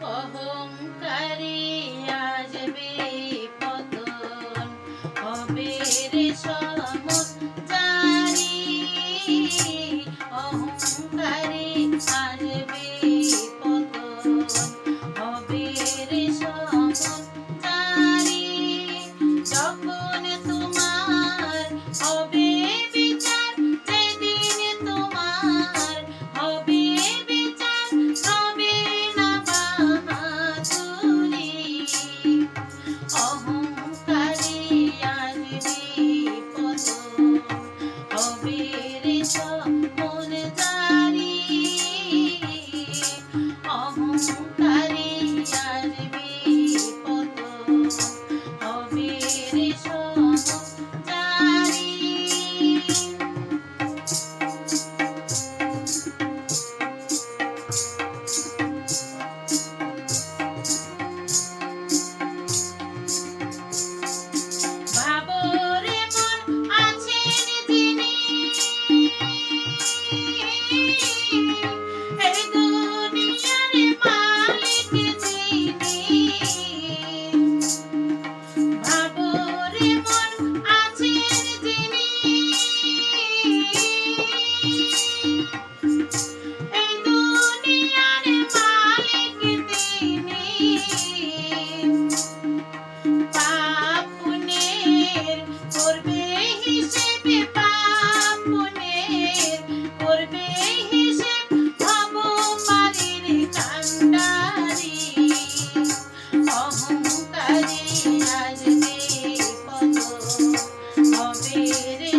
অহংকারী আসবে পতন হবে রে সমচারী অহংকারী আসবে পতন হবে রে সমচারী যখন তোমার হবে বিচার সেদিন তোমার কালী চারি Oh Amir